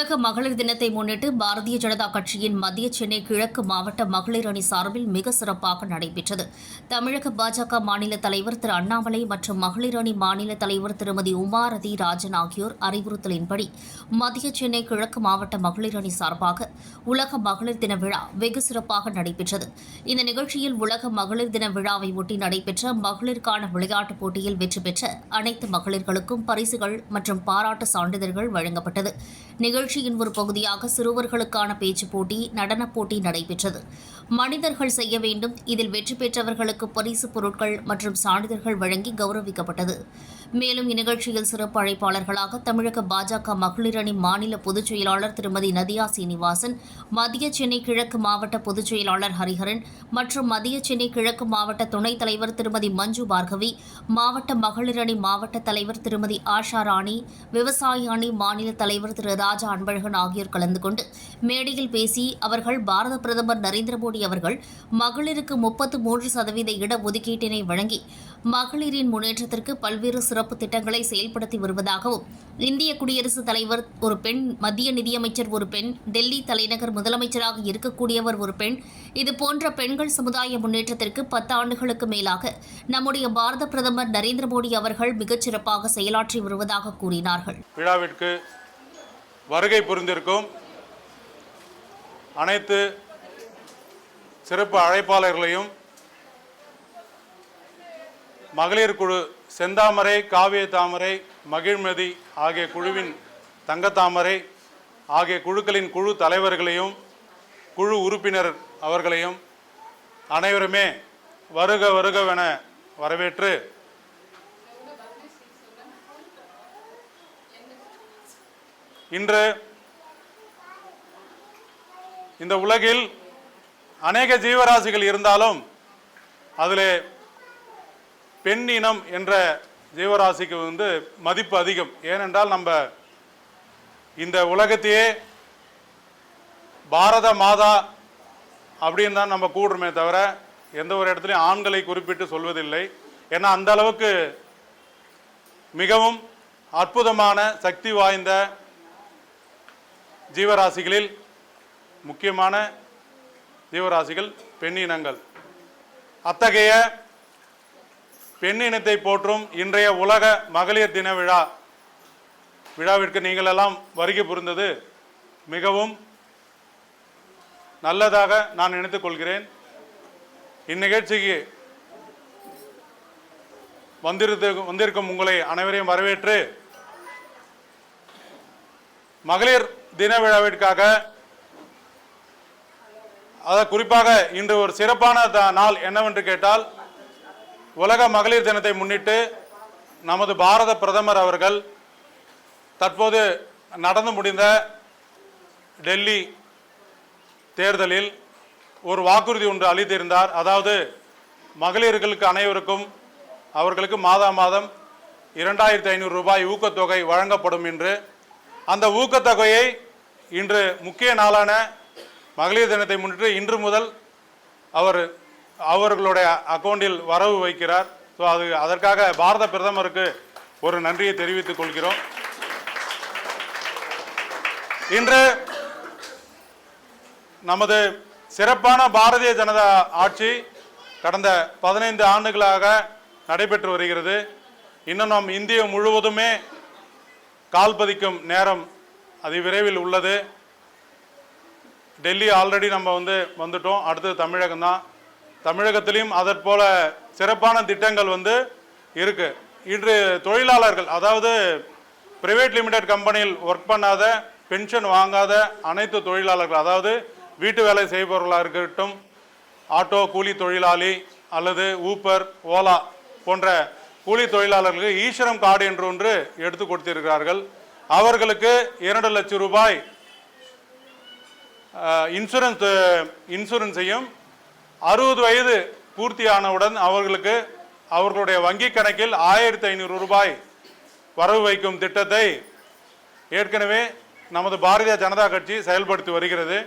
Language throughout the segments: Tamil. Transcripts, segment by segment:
உலக மகளிர் தினத்தை முன்னிட்டு பாரதிய ஜனதா கட்சியின் மத்திய சென்னை கிழக்கு மாவட்ட மகளிர் அணி சார்பில் மிக சிறப்பாக நடைபெற்றது. தமிழக பாஜக மாநில தலைவர் திரு அண்ணாமலை மற்றும் மகளிர் அணி மாநில தலைவர் திருமதி உமாரதி ராஜன் ஆகியோர் அறிவுறுத்தலின்படி மத்திய சென்னை கிழக்கு மாவட்ட மகளிர் அணி சார்பாக உலக மகளிர் தின விழா வெகு சிறப்பாக நடைபெற்றது. இந்த நிகழ்ச்சியில் உலக மகளிர் தின விழாவை ஒட்டி நடைபெற்ற மகளிருக்கான விளையாட்டுப் போட்டியில் வெற்றி பெற்ற அனைத்து மகளிர்களுக்கும் பரிசுகள் மற்றும் பாராட்டு சான்றிதழ்கள் வழங்கப்பட்டது. நிகழ்ச்சியின் ஒரு பகுதியாக சிறுவர்களுக்கான பேச்சுப் போட்டி நடனப் போட்டி நடைபெற்றது. மனிதர்கள் செய்ய வேண்டும் இதில் வெற்றி பெற்றவர்களுக்கு பரிசு பொருட்கள் மற்றும் சான்றிதழ்கள் வழங்கி கௌரவிக்கப்பட்டது. மேலும் இந்நிகழ்ச்சியில் சிறப்பு அழைப்பாளர்களாக தமிழக பாஜக மகளிரணி மாநில பொதுச் செயலாளர் திருமதி நதியா சீனிவாசன் மத்திய சென்னை கிழக்கு மாவட்ட பொதுச் செயலாளர் ஹரிஹரன் மற்றும் மத்திய சென்னை கிழக்கு மாவட்ட துணைத் தலைவர் திருமதி மஞ்சு பார்கவி மாவட்ட மகளிர் அணி மாவட்ட தலைவர் திருமதி ஆஷா ராணி விவசாய அணி மாநில தலைவர் திரு ராஜா அன்பழகன் ஆகியோர் கலந்து கொண்டு மேடையில் பேசி அவர்கள் பாரத பிரதமர் நரேந்திர மோடி அவர்கள் மகளிருக்கு முப்பத்து மூன்று சதவீத இடஒதுக்கீட்டினை வழங்கி மகளிரின் முன்னேற்றத்திற்கு பல்வேறு சிறப்பு திட்டங்களை செயல்படுத்தி வருவதாகவும் இந்திய குடியரசுத் தலைவர் ஒரு பெண் மத்திய நிதியமைச்சர் ஒரு பெண் டெல்லி தலைநகர் முதலமைச்சராக இருக்கக்கூடியவர் ஒரு பெண். இது போன்ற பெண்கள் சமுதாய முன்னேற்றத்திற்கு பத்து ஆண்டுகளுக்கு மேலாக நம்முடைய பாரத பிரதமர் நரேந்திர மோடி அவர்கள் மிகச்சிறப்பாக செயலாற்றி வருவதாக கூறினார்கள். விழாவிற்கு வருகை புரிந்திருக்கும் அனைத்து சிறப்பு அழைப்பாளர்களையும் மகளிர் குழு செந்தாமரை காவிய தாமரை மகிழ்மதி ஆகிய குழுவின் தங்கத்தாமரை ஆகிய குழுக்களின் குழு தலைவர்களையும் குழு உறுப்பினர் அவர்களையும் அனைவருமே வருக வருகவென வரவேற்று இன்று இந்த உலகில் அநேக ஜீவராசிகள் இருந்தாலும் அதில் பெண் இனம் என்ற ஜீவராசிக்கு வந்து மதிப்பு அதிகம். ஏனென்றால் நம்ம இந்த உலகத்தையே பாரத மாதா அப்படின்னு தான் நம்ம கூடுறோமே தவிர எந்த ஒரு இடத்துலையும் ஆண்களை குறிப்பிட்டு சொல்வதில்லை. ஏன்னா அந்த அளவுக்கு மிகவும் அற்புதமான சக்தி வாய்ந்த ஜீவராசிகளில் முக்கியமான ஜீவராசிகள் பெண்ணினங்கள் அத்தகைய பெண் இனத்தை போற்றும் இன்றைய உலக மகளிர் தின விழா. விழாவிற்கு நீங்கள் எல்லாம் வருகை புரிந்தது மிகவும் நல்லதாக நான் நினைத்துக் கொள்கிறேன். இந்நிகழ்ச்சிக்கு வந்திருந்த வந்திருக்கும் உங்களை அனைவரையும் வரவேற்று மகளிர் தின விழாவிற்காக அத குறிப்பாக இன்று ஒரு சிறப்பான த- நாள் என்னவென்று கேட்டால் உலக மகளிர் தினத்தை முன்னிட்டு நமது பாரத பிரதமர் அவர்கள் தற்போது நடந்து முடிந்த டெல்லி தேர்தலில் ஒரு வாக்குறுதி ஒன்று அளித்திருந்தார். அதாவது மகளிர்களுக்கு அனைவருக்கும் அவர்களுக்கு மாதா மாதம் இரண்டாயிரத்தி ஐநூறு ரூபாய் ஊக்கத்தொகை வழங்கப்படும் என்று. அந்த ஊக்கத்தொகையை இன்று முக்கிய நாளான மகளிர் தினத்தை முன்னிட்டு இன்று முதல் அவர் அவர்களுடைய அக்கௌண்டில் வரவு வைக்கிறார். ஸோ அது அதற்காக பாரத பிரதமருக்கு ஒரு நன்றியை தெரிவித்துக் கொள்கிறோம். இன்று நமது சிறப்பான பாரதிய ஜனதா ஆட்சி கடந்த பதினைந்து ஆண்டுகளாக நடைபெற்று வருகிறது. இன்னும் நாம் இந்தியா முழுவதுமே கால் பதிக்கும் நேரம் அதி விரைவில் உள்ளது. டெல்லி ஆல்ரெடி நம்ம வந்து வந்துட்டோம். அடுத்தது தமிழகம் தான் தமிழகத்திலையும் அதற்போல சிறப்பான திட்டங்கள் வந்து இருக்கு. இன்று தொழிலாளர்கள் அதாவது பிரைவேட் லிமிடெட் கம்பெனியில் ஒர்க் பண்ணாத பென்ஷன் வாங்காத அனைத்து தொழிலாளர்கள் அதாவது வீட்டு வேலை செய்பவர்களாக இருக்கட்டும் ஆட்டோ கூலி தொழிலாளி அல்லது ஊப்பர் ஓலா போன்ற கூலி தொழிலாளர்களுக்கு ஈஸ்வரம் கார்டு என்று ஒன்று எடுத்து கொடுத்திருக்கிறார்கள். அவர்களுக்கு இரண்டு லட்சம் ரூபாய் இன்சூரன்ஸ் இன்சூரன்ஸையும் அறுபது வயது பூர்த்தியானவுடன் அவர்களுக்கு அவர்களுடைய வங்கி கணக்கில் ஆயிரத்தி ஐநூறு ரூபாய் வரவு வைக்கும் திட்டத்தை ஏற்கனவே நமது பாரதிய ஜனதா கட்சி செயல்படுத்தி வருகிறது.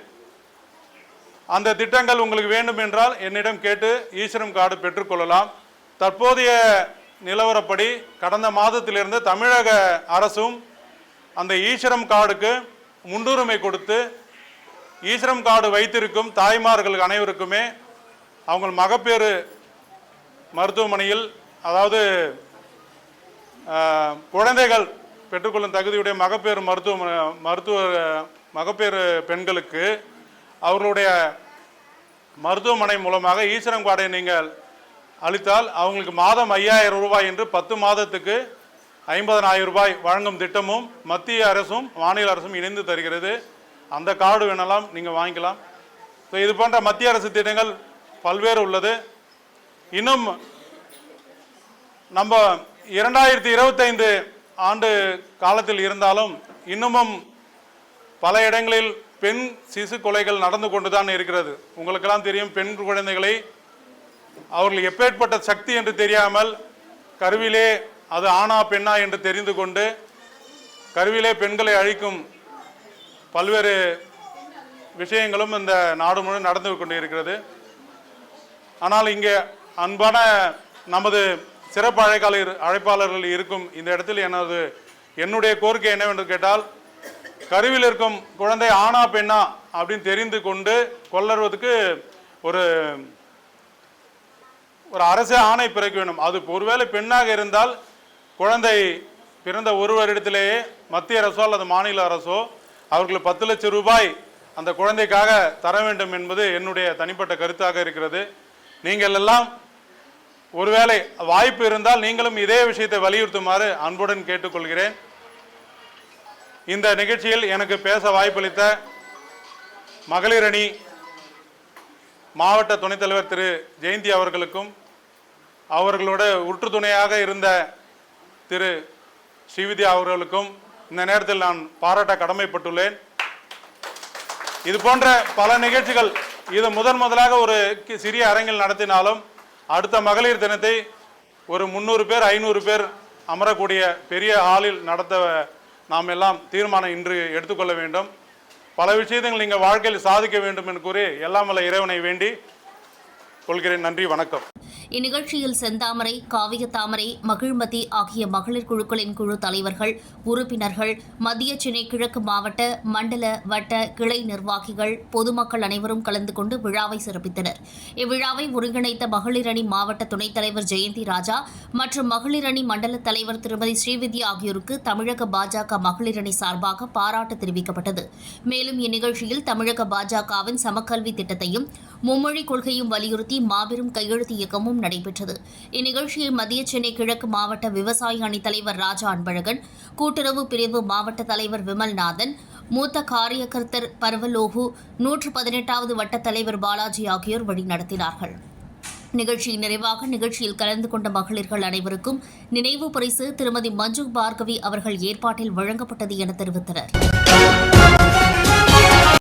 அந்த திட்டங்கள் உங்களுக்கு வேண்டும் என்றால் என்னிடம் கேட்டு ஈஸ்வரம் கார்டு பெற்றுக்கொள்ளலாம் தற்போதைய நிலவரப்படி கடந்த மாதத்திலிருந்து தமிழக அரசும் அந்த ஈஸ்வரம் கார்டுக்கு முன்னுரிமை கொடுத்து ஈஸ்வரம் கார்டு வைத்திருக்கும் தாய்மார்கள் அனைவருக்குமே அவங்க மகப்பேறு மருத்துவமனையில் அதாவது குழந்தைகள் பெற்றுக்கொள்ளும் தகுதியுடைய மகப்பேறு மருத்துவ மருத்துவ மகப்பேறு பெண்களுக்கு அவர்களுடைய மருத்துவமனை மூலமாக ஈஸ்வரம் கார்டை நீங்கள் அளித்தால் அவங்களுக்கு மாதம் ஐயாயிரம் ரூபாய் என்று பத்து மாதத்துக்கு ஐம்பதனாயிரம் ரூபாய் வழங்கும் திட்டமும் மத்திய அரசும் மாநில அரசும் இணைந்து தருகிறது. அந்த கார்டு வேணலாம் நீங்கள் வாங்கிக்கலாம். ஸோ இது போன்ற மத்திய அரசு திட்டங்கள் பல்வேறு உள்ளது. இன்னும் நம்ம இரண்டாயிரத்தி இருபத்தைந்து ஆண்டு காலத்தில் இருந்தாலும் இன்னமும் பல இடங்களில் பெண் சிசு கொலைகள் நடந்து கொண்டுதான் இருக்கிறது. உங்களுக்கெல்லாம் தெரியும் பெண் குழந்தைகளை அவர்கள் எப்பேற்பட்ட சக்தி என்று தெரியாமல் கருவிலே அது ஆணா பெண்ணா என்று தெரிந்து கொண்டு கருவிலே பெண்களை அழிக்கும் பல்வேறு விஷயங்களும் இந்த நாடு முழு நடந்து கொண்டு இருக்கிறது ஆனால் இங்கே அன்பான நமது சிறப்பு அழைக்காளர் அழைப்பாளர்கள் இருக்கும் இந்த இடத்தில் எனது என்னுடைய கோரிக்கை என்னவென்று கேட்டால் கருவில் இருக்கும் குழந்தை ஆனா பெண்ணா அப்படின்னு தெரிந்து கொண்டு கொள்ளறதுக்கு ஒரு ஒரு அரசு ஆணை பிறக்க வேண்டும். அது ஒருவேளை பெண்ணாக இருந்தால் குழந்தை பிறந்த ஒரு வருடத்திலேயே மத்திய அரசோ அல்லது மாநில அரசோ அவர்களுக்கு பத்து லட்சம் ரூபாய் அந்த குழந்தைக்காக தர வேண்டும் என்பது என்னுடைய தனிப்பட்ட கருத்தாக இருக்கிறது. நீங்கள் எல்லாம் ஒருவேளை வாய்ப்பு இருந்தால் நீங்களும் இதே விஷயத்தை வலியுறுத்துமாறு அன்புடன் கேட்டுக்கொள்கிறேன். இந்த நிகழ்ச்சியில் எனக்கு பேச வாய்ப்பளித்த மகளிர் அணி மாவட்ட துணைத் தலைவர் திரு ஜெயந்தி அவர்களுக்கும் அவர்களோட உற்று துணையாக இருந்த திரு ஸ்ரீவித்யா அவர்களுக்கும் இந்த நேரத்தில் நான் பாராட்ட கடமைப்பட்டுள்ளேன். இது போன்ற பல நிகழ்ச்சிகள் இதை முதன் முதலாக ஒரு கி- சிறிய அரங்கில் நடத்தினாலும் அடுத்த மகளிர் தினத்தை ஒரு முந்நூறு பேர் ஐநூறு பேர் அமரக்கூடிய பெரிய ஹாலில் நடத்த நாம் எல்லாம் தீர்மானம் இன்று எடுத்துக்கொள்ள வேண்டும். பல விஷயங்கள் நீங்கள் வாழ்க்கையில் சாதிக்க வேண்டும் என்று கூறி எல்லாம் வல்ல இறைவனை வேண்டி கொள்கிறேன். நன்றி வணக்கம். இந்நிகழ்ச்சியில் செந்தாமரை காவியத்தாமரை மகிழ்மதி ஆகிய மகளிர் குழுக்களின் குழு தலைவர்கள் உறுப்பினர்கள் மத்திய சென்னை கிழக்கு மாவட்ட மண்டல வட்ட கிளை நிர்வாகிகள் பொதுமக்கள் அனைவரும் கலந்து கொண்டு விழாவை சிறப்பித்தனர். இவ்விழாவை ஒருங்கிணைத்த மகளிர் அணி மாவட்ட துணைத் தலைவர் ஜெயந்தி ராஜா மற்றும் மகளிர் அணி மண்டல தலைவர் திருமதி ஸ்ரீவித்யா ஆகியோருக்கு தமிழக பாஜக மகளிர் அணி சார்பாக பாராட்டு தெரிவிக்கப்பட்டது. மேலும் இந்நிகழ்ச்சியில் தமிழக பாஜகவின் சமக்கல்வி திட்டத்தையும் மும்மொழி கொள்கையும் வலியுறுத்தி மாபெரும் கையெழுத்து இயக்கமும் நடைபெற்றது. இந்நிகழ்ச்சியில் மத்திய சென்னை கிழக்கு மாவட்ட விவசாய அணி தலைவர் ராஜா அன்பழகன் கூட்டுறவு பிரிவு மாவட்ட தலைவர் விமல்நாதன் மூத்த காரியகர்த்தர் பர்வலோகு நூற்று பதினெட்டாவது வட்ட தலைவர் பாலாஜி ஆகியோர் வழிநடத்தினார்கள். நிகழ்ச்சியின் நிறைவாக நிகழ்ச்சியில் கலந்து கொண்ட மகளிர்கள் அனைவருக்கும் நினைவு பரிசு திருமதி மஞ்சு பார்கவி அவர்கள் ஏற்பாட்டில் வழங்கப்பட்டது என தெரிவித்தனர்.